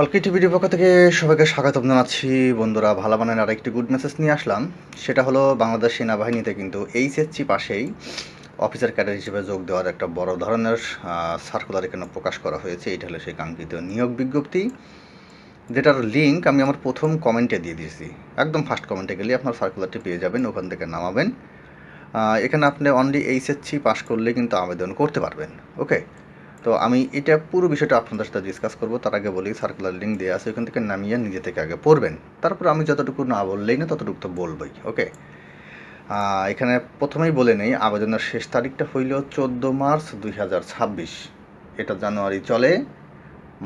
অলকি টিভির পক্ষ থেকে সবাইকে স্বাগত জানাচ্ছি। বন্ধুরা, ভালো মানের আরেকটি গুড মেসেজ নিয়ে আসলাম। সেটা হলো, বাংলাদেশ সেনাবাহিনীতে কিন্তু এইচএসসি পাশেই অফিসার ক্যাডার হিসেবে যোগ দেওয়ার একটা বড় ধরনের সার্কুলার এখানে প্রকাশ করা হয়েছে। এটা হলো সেই কাঙ্ক্ষিত নিয়োগ বিজ্ঞপ্তি। যেটার লিঙ্ক আমি আমার প্রথম কমেন্টে দিয়ে দিয়েছি। একদম ফার্স্ট কমেন্টে গেলে আপনার সার্কুলারটি পেয়ে যাবেন, ওখান থেকে নামাবেন। এখানে আপনি অনলি এইচএসসি পাশ করলে কিন্তু আবেদন করতে পারবেন। ওকে তো আমি এটা পুরো বিষয়টা আপনাদের সাথে ডিসকাস করব। তার আগে বলি সার্কুলার লিঙ্ক দেওয়া আছে, ওখান থেকে নামিয়ে নিজে থেকে আগে পড়বেন। তারপর আমি যতটুকু না বললেই না, ততটুকু তো বলবই ওকে এখানে প্রথমেই বলে নেই, আবেদনের শেষ তারিখটা হইল চোদ্দ মার্চ দুই হাজার ছাব্বিশ। এটা জানুয়ারি চলে,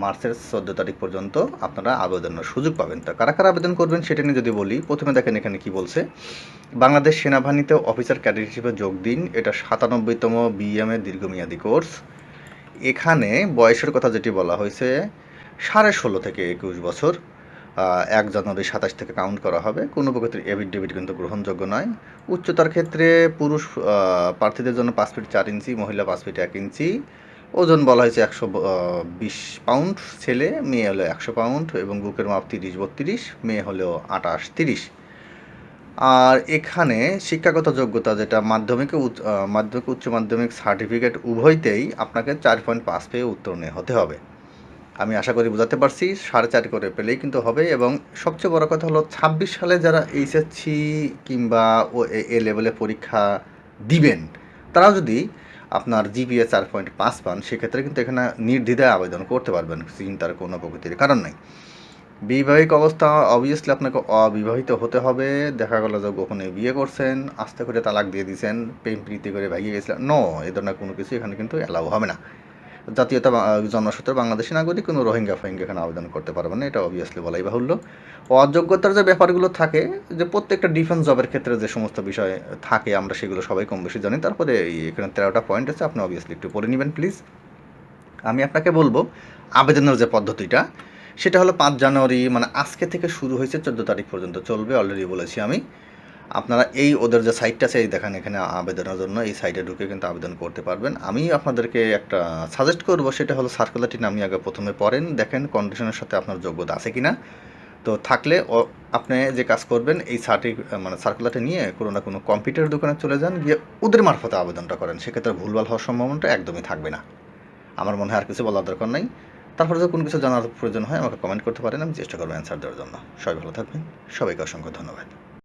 মার্চের চোদ্দ তারিখ পর্যন্ত আপনারা আবেদনের সুযোগ পাবেন। তা কারা কারা আবেদন করবেন সেটা নিয়ে যদি বলি, প্রথমে দেখেন এখানে কি বলছে। বাংলাদেশ সেনাবাহিনীতে অফিসার ক্যাডেট হিসেবে যোগ দিন, এটা সাতানব্বইতম বিএমএ দীর্ঘমেয়াদী কোর্স। এখানে বয়সের কথা যেটি বলা হয়েছে, সাড়ে ষোলো থেকে একুশ বছর এক জানুয়ারি সাতাশ থেকে কাউন্ট করা হবে। কোনো প্রকৃতির এভিডেভিট কিন্তু গ্রহণযোগ্য নয়। উচ্চতার ক্ষেত্রে পুরুষ প্রার্থীদের জন্য পাঁচ ফিট চার ইঞ্চি, মহিলা পাঁচ ফিট এক ইঞ্চি। ওজন বলা হয়েছে একশো বিশ পাউন্ড ছেলে, মেয়ে হলো একশো পাউন্ড এবং বুকের মাপ তিরিশ বত্রিশ, মেয়ে হলো আটাশ তিরিশ। আর এখানে শিক্ষাগত যোগ্যতা যেটা মাধ্যমিকে মাধ্যমিক, উচ্চ মাধ্যমিক সার্টিফিকেট উভয়তেই আপনাকে চার পয়েন্ট পাঁচ পেয়ে উত্তরণে হতে হবে। আমি আশা করি বোঝাতে পারছি, সাড়ে চার করে পেলেই কিন্তু হবে এবং সবচেয়ে বড় কথা হলো ছাব্বিশ সালে যারা এইচএসসি কিংবা ও এ লেভেলে পরীক্ষা দিবেন তারা যদি আপনার জিপিএ চার পয়েন্ট পাঁচ পান, সেক্ষেত্রে কিন্তু এখানে নির্দ্বিধায় আবেদন করতে পারবেন, চিন্তার কোনো প্রকৃতির কারণ নেই। বৈবাহিক অবস্থা অবভিয়াসলি আপনাকে অবিবাহিত হতে হবে। দেখা গেল যে গোপনে বিয়ে করছেন, আস্তে করে তালাক দিয়ে দিয়েছেন, প্রেম প্রীতি করে ভাগিয়ে গেছিলেন। নো এ ধরনের কোনো কিছু এখানে কিন্তু অ্যালাউ হবে না। জাতীয়তা জন্মসূত্রে বাংলাদেশি নাগরিক কোনো রোহিঙ্গা ফোহিঙ্গা এখানে আবেদন করতে পারবে না, এটা অবভিয়াসলি বলাই বাহুল্য। অযোগ্যতার যে ব্যাপারগুলো থাকে, যে প্রত্যেকটা ডিফেন্স জবের ক্ষেত্রে যে সমস্ত বিষয় থাকে, আমরা সেগুলো সবাই কম বেশি জানি। তারপরে এখানে তেরোটা পয়েন্ট আছে, আপনি অবভিয়াসলি একটু পড়ে নেবেন প্লিজ আমি আপনাকে বলব, আবেদনের যে পদ্ধতিটা সেটা হলো পাঁচ জানুয়ারি মানে আজকে থেকে শুরু হয়েছে চোদ্দ তারিখ পর্যন্ত। চলবে অলরেডি বলেছি আমি। আপনারা এই ওদের যে সাইটটা আছে, এই দেখেন এখানে আবেদনের জন্য এই সাইটে ঢুকে কিন্তু আবেদন করতে পারবেন। আমি আপনাদেরকে একটা সাজেস্ট করব, সেটা হলো সার্কুলারটি নামিয়ে আগে প্রথমে পড়েন, দেখেন কন্ডিশনের সাথে আপনার যোগ্যতা আছে কি না তো থাকলে আপনি যে কাজ করবেন, এই সার্টি মানে সার্কুলারটা নিয়ে কোনো না কোনো কম্পিউটার দোকানে চলে যান, গিয়ে ওদের মারফতে আবেদনটা করেন। সেক্ষেত্রে ভুলভাল হওয়ার সম্ভাবনাটা একদমই থাকবে না। আমার মনে হয় আর কিছু বলার দরকার নাই। তারপরে যদি কোনো কিছু জানার প্রয়োজন হয় আমাকে কমেন্ট করতে পারেন, আমি চেষ্টা করব অ্যান্সার দেওয়ার জন্য। সবাই ভালো থাকবেন। সবাইকে অসংখ্য ধন্যবাদ।